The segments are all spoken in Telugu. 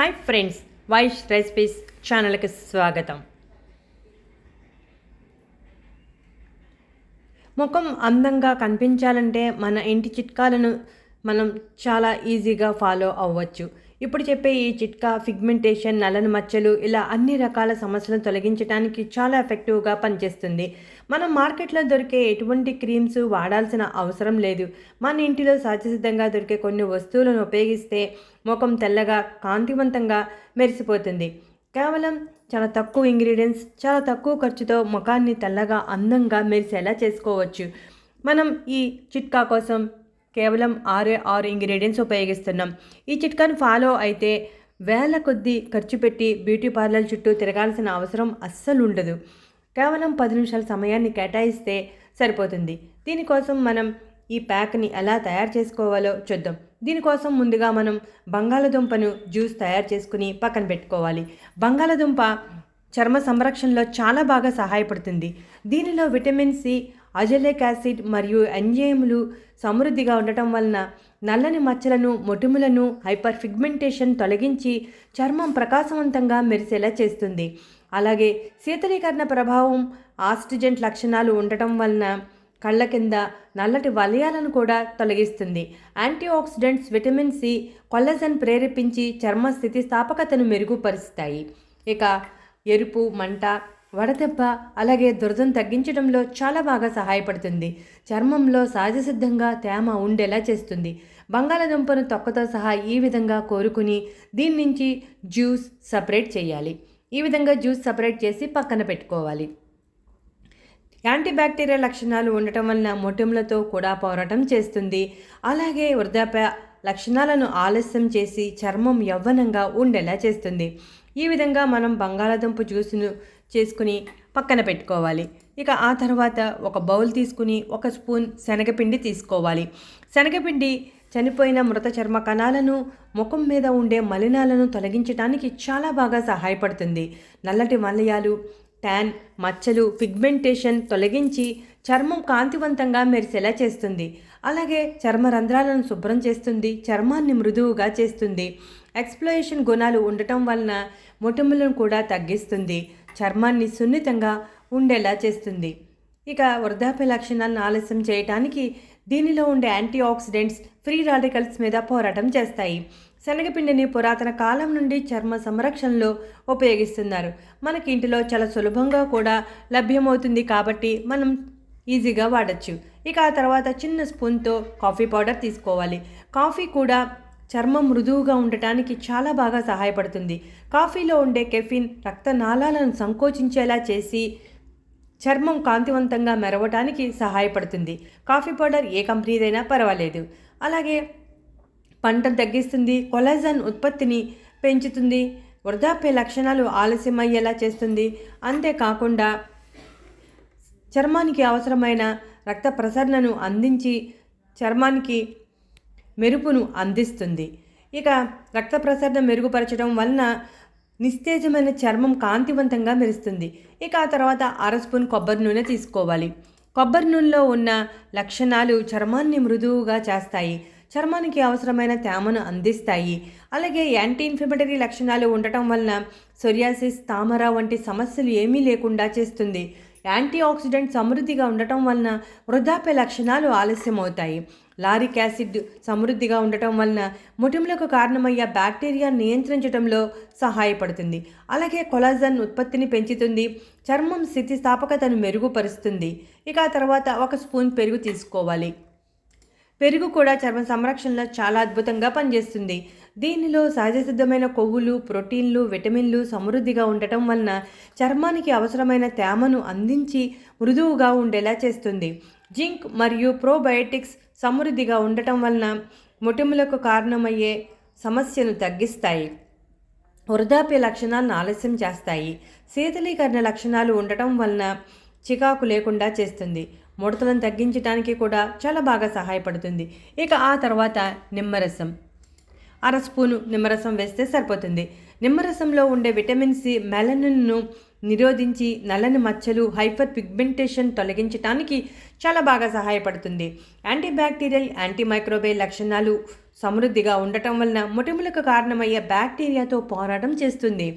హాయ్ ఫ్రెండ్స్ వైష్ రెసిపీస్ ఛానల్కి స్వాగతం ముఖం అందంగా కనిపించాలంటే మన ఇంటి చిట్కాలను మనం చాలా ఈజీగా ఫాలో అవ్వచ్చు. ఇప్పుడు చెప్పే ఈ చిట్కా ఫిగ్మెంటేషన్ నల్లని మచ్చలు ఇలా అన్ని రకాల సమస్యలను తొలగించడానికి చాలా ఎఫెక్టివ్గా పనిచేస్తుంది. మనం మార్కెట్లో దొరికే ఎటువంటి క్రీమ్స్ వాడాల్సిన అవసరం లేదు. మన ఇంటిలో సహజసిద్ధంగా దొరికే కొన్ని వస్తువులను ఉపయోగిస్తే ముఖం తెల్లగా కాంతివంతంగా మెరిసిపోతుంది. కేవలం చాలా తక్కువ ఇంగ్రీడియంట్స్ చాలా తక్కువ ఖర్చుతో ముఖాన్ని తెల్లగా అందంగా మెరిసేలా చేసుకోవచ్చు. మనం ఈ చిట్కా కోసం కేవలం ఆరే ఆరు ఇంగ్రీడియంట్స్ ఉపయోగిస్తున్నాం. ఈ చిట్కాను ఫాలో అయితే వేల కొద్దీ ఖర్చు పెట్టి బ్యూటీ పార్లర్ చుట్టూ తిరగాల్సిన అవసరం అస్సలు ఉండదు. కేవలం పది నిమిషాల సమయాన్ని కేటాయిస్తే సరిపోతుంది. దీనికోసం మనం ఈ ప్యాక్ని ఎలా తయారు చేసుకోవాలో చూద్దాం. దీనికోసం ముందుగా మనం బంగాళదుంపను జ్యూస్ తయారు చేసుకుని పక్కన పెట్టుకోవాలి. బంగాళదుంప చర్మ సంరక్షణలో చాలా బాగా సహాయపడుతుంది. దీనిలో విటమిన్ సి అజలిక్ యాసిడ్ మరియు ఎంజైములు సమృద్ధిగా ఉండటం వలన నల్లని మచ్చలను మొటిములను హైపర్ ఫిగ్మెంటేషన్ తొలగించి చర్మం ప్రకాశవంతంగా మెరిసేలా చేస్తుంది. అలాగే శీతలీకరణ ప్రభావం ఆస్టిజెంట్ లక్షణాలు ఉండటం వలన కళ్ళ కింద నల్లటి వలయాలను కూడా తొలగిస్తుంది. Anti oxidants vitamin C collagen ప్రేరేపించి చర్మ స్థితిస్థాపకతను మెరుగుపరుస్తాయి. ఇక ఎరుపు మంట వడదెబ్బ అలాగే దురదను తగ్గించడంలో చాలా బాగా సహాయపడుతుంది. చర్మంలో సహజసిద్ధంగా తేమ ఉండేలా చేస్తుంది. బంగాళదుంపను తొక్కతో సహా ఈ విధంగా కోరుకుని దీని నుంచి జ్యూస్ సపరేట్ చేయాలి. ఈ విధంగా జ్యూస్ సపరేట్ చేసి పక్కన పెట్టుకోవాలి. యాంటీబ్యాక్టీరియా లక్షణాలు ఉండటం వలన మొటిములతో కూడా పోరాటం చేస్తుంది. అలాగే వృద్ధాప్య లక్షణాలను ఆలస్యం చేసి చర్మం యవ్వనంగా ఉండేలా చేస్తుంది. ఈ విధంగా మనం బంగాళాదుంప జ్యూస్ను చేసుకుని పక్కన పెట్టుకోవాలి. ఇక ఆ తర్వాత ఒక బౌల్ తీసుకుని ఒక స్పూన్ శనగపిండి తీసుకోవాలి. శనగపిండి చనిపోయిన మృత చర్మ కణాలను ముఖం మీద ఉండే మలినాలను తొలగించడానికి చాలా బాగా సహాయపడుతుంది. నల్లటి మలయాలు ట్యాన్ మచ్చలు పిగ్మెంటేషన్ తొలగించి చర్మం కాంతివంతంగా మెరిసేలా చేస్తుంది. అలాగే చర్మ రంధ్రాలను శుభ్రం చేస్తుంది చర్మాన్ని మృదువుగా చేస్తుంది. ఎక్స్ప్లోయేషన్ గుణాలు ఉండటం వలన మొటిమలను కూడా తగ్గిస్తుంది. చర్మాన్ని సున్నితంగా ఉండేలా చేస్తుంది. ఇక వృద్ధాప్య లక్షణాలను ఆలస్యం చేయటానికి దీనిలో ఉండే యాంటీ ఆక్సిడెంట్స్ ఫ్రీ రాడికల్స్ మీద పోరాటం చేస్తాయి. శనగపిండిని పురాతన కాలం నుండి చర్మ సంరక్షణలో ఉపయోగిస్తున్నారు. మనకి ఇంటిలో చాలా సులభంగా కూడా లభ్యమవుతుంది కాబట్టి మనం ఈజీగా వాడచ్చు. ఇక ఆ తర్వాత చిన్న స్పూన్తో కాఫీ పౌడర్ తీసుకోవాలి. కాఫీ కూడా చర్మం మృదువుగా ఉండటానికి చాలా బాగా సహాయపడుతుంది. కాఫీలో ఉండే కెఫిన్ రక్తనాళాలను సంకోచించేలా చేసి చర్మం కాంతివంతంగా మెరవటానికి సహాయపడుతుంది. కాఫీ పౌడర్ ఏ కంపెనీదైనా పర్వాలేదు. అలాగే పంటను తగ్గిస్తుంది కొలాజన్ ఉత్పత్తిని పెంచుతుంది వృద్ధాప్య లక్షణాలు ఆలస్యమయ్యేలా చేస్తుంది. అంతేకాకుండా చర్మానికి అవసరమైన రక్త ప్రసరణను అందించి చర్మానికి మెరుపును అందిస్తుంది. ఇక రక్త ప్రసరణ మెరుగుపరచడం వలన నిస్తేజమైన చర్మం కాంతివంతంగా మెరుస్తుంది. ఇక ఆ తర్వాత అర స్పూన్ కొబ్బరి నూనె తీసుకోవాలి. కొబ్బరి నూనెలో ఉన్న లక్షణాలు చర్మాన్ని మృదువుగా చేస్తాయి. చర్మానికి అవసరమైన తేమను అందిస్తాయి. అలాగే యాంటీ ఇన్ఫ్లమేటరీ లక్షణాలు ఉండటం వలన సొరియాసిస్ తామర వంటి సమస్యలు ఏమీ లేకుండా చేస్తుంది. యాంటీ ఆక్సిడెంట్ సమృద్ధిగా ఉండటం వలన వృద్ధాప్య లక్షణాలు ఆలస్యమవుతాయి. లారిక్ యాసిడ్ సమృద్ధిగా ఉండటం వలన మొటిములకు కారణమయ్యే బ్యాక్టీరియా నియంత్రించడంలో సహాయపడుతుంది. అలాగే కొలాజన్ ఉత్పత్తిని పెంచుతుంది. చర్మం స్థితిస్థాపకతను మెరుగుపరుస్తుంది. ఇక ఆ తర్వాత ఒక స్పూన్ పెరుగు తీసుకోవాలి. పెరుగు కూడా చర్మ సంరక్షణలో చాలా అద్భుతంగా పనిచేస్తుంది. దీనిలో సహజసిద్ధమైన కొవ్వులు ప్రోటీన్లు విటమిన్లు సమృద్ధిగా ఉండటం వలన చర్మానికి అవసరమైన తేమను అందించి మృదువుగా ఉండేలా చేస్తుంది. జింక్ మరియు ప్రోబయోటిక్స్ సమృద్ధిగా ఉండటం వలన మొటిములకు కారణమయ్యే సమస్యను తగ్గిస్తాయి. వృద్ధాప్య లక్షణాలను ఆలస్యం చేస్తాయి. శీతలీకరణ లక్షణాలు ఉండటం వలన చికాకు లేకుండా చేస్తుంది. ముడతలను తగ్గించడానికి కూడా చాలా బాగా సహాయపడుతుంది. ఇక ఆ తర్వాత నిమ్మరసం. అర స్పూను నిమ్మరసం వేస్తే సరిపోతుంది. నిమ్మరసంలో ఉండే విటమిన్ సి మెలనిన్ను నిరోధించి నల్లని మచ్చలు హైపర్ పిగ్మెంటేషన్ తొలగించడానికి చాలా బాగా సహాయపడుతుంది. యాంటీబ్యాక్టీరియల్ యాంటీమైక్రోబే లక్షణాలు సమృద్ధిగా ఉండటం వలన మొటిములకు కారణమయ్యే బ్యాక్టీరియాతో పోరాటం చేస్తుంది.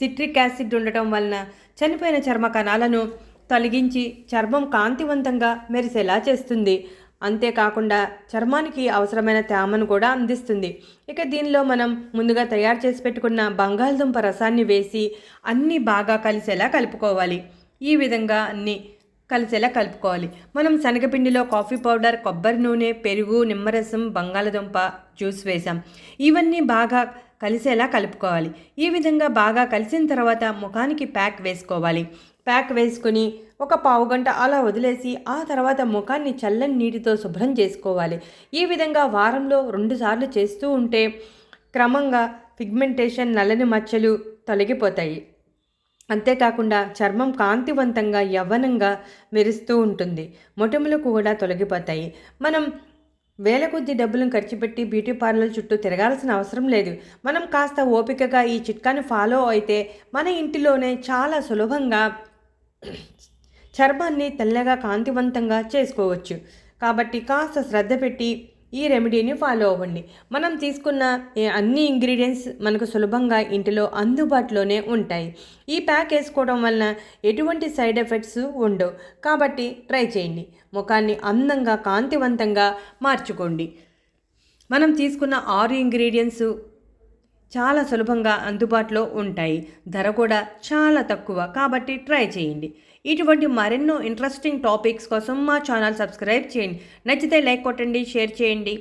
సిట్రిక్ యాసిడ్ ఉండటం వలన చనిపోయిన చర్మ కణాలను తొలగించి చర్మం కాంతివంతంగా మెరిసేలా చేస్తుంది. అంతేకాకుండా చర్మానికి అవసరమైన తేమను కూడా అందిస్తుంది. ఇక దీనిలో మనం ముందుగా తయారు చేసి పెట్టుకున్న బంగాళదుంప రసాన్ని వేసి అన్నీ బాగా కలిసేలా కలుపుకోవాలి. ఈ విధంగా అన్నీ కలిసేలా కలుపుకోవాలి. మనం శనగపిండిలో కాఫీ పౌడర్ కొబ్బరి నూనె పెరుగు నిమ్మరసం బంగాళదుంప జ్యూస్ వేసాం ఇవన్నీ బాగా కలిసేలా కలుపుకోవాలి. ఈ విధంగా బాగా కలిసిన తర్వాత ముఖానికి ప్యాక్ వేసుకోవాలి. ప్యాక్ వేసుకుని ఒక పావు గంట అలా వదిలేసి ఆ తర్వాత ముఖాన్ని చల్లని నీటితో శుభ్రం చేసుకోవాలి. ఈ విధంగా వారంలో రెండుసార్లు చేస్తూ ఉంటే క్రమంగా పిగ్మెంటేషన్ నల్లని మచ్చలు తొలగిపోతాయి. అంతేకాకుండా చర్మం కాంతివంతంగా యవ్వనంగా మెరుస్తూ ఉంటుంది. మొటిములు కూడా తొలగిపోతాయి. మనం వేల కొద్ది డబ్బులను ఖర్చు పెట్టి బ్యూటీ పార్లర్ చుట్టూ తిరగాల్సిన అవసరం లేదు. మనం కాస్త ఓపికగా ఈ చిట్కాను ఫాలో అయితే మన ఇంటిలోనే చాలా సులభంగా చర్మాన్ని తెల్లగా కాంతివంతంగా చేసుకోవచ్చు. కాబట్టి కాస్త శ్రద్ధ పెట్టి ఈ రెమెడీని ఫాలో అవ్వండి. మనం తీసుకున్న అన్ని ఇంగ్రీడియంట్స్ మనకు సులభంగా ఇంటిలో అందుబాటులోనే ఉంటాయి. ఈ ప్యాక్ వేసుకోవడం వలన ఎటువంటి సైడ్ ఎఫెక్ట్స్ ఉండవు. కాబట్టి ట్రై చేయండి. ముఖాన్ని అందంగా కాంతివంతంగా మార్చుకోండి. మనం తీసుకున్న ఆరు ఇంగ్రీడియంట్స్ చాలా సులభంగా అందుబాటులో ఉంటాయి. ధర కూడా చాలా తక్కువ. కాబట్టి ట్రై చేయండి. ఇటువంటి మరెన్నో ఇంట్రెస్టింగ్ టాపిక్స్ కోసం మా ఛానల్ సబ్స్క్రైబ్ చేయండి. నచ్చితే లైక్ కొట్టండి షేర్ చేయండి.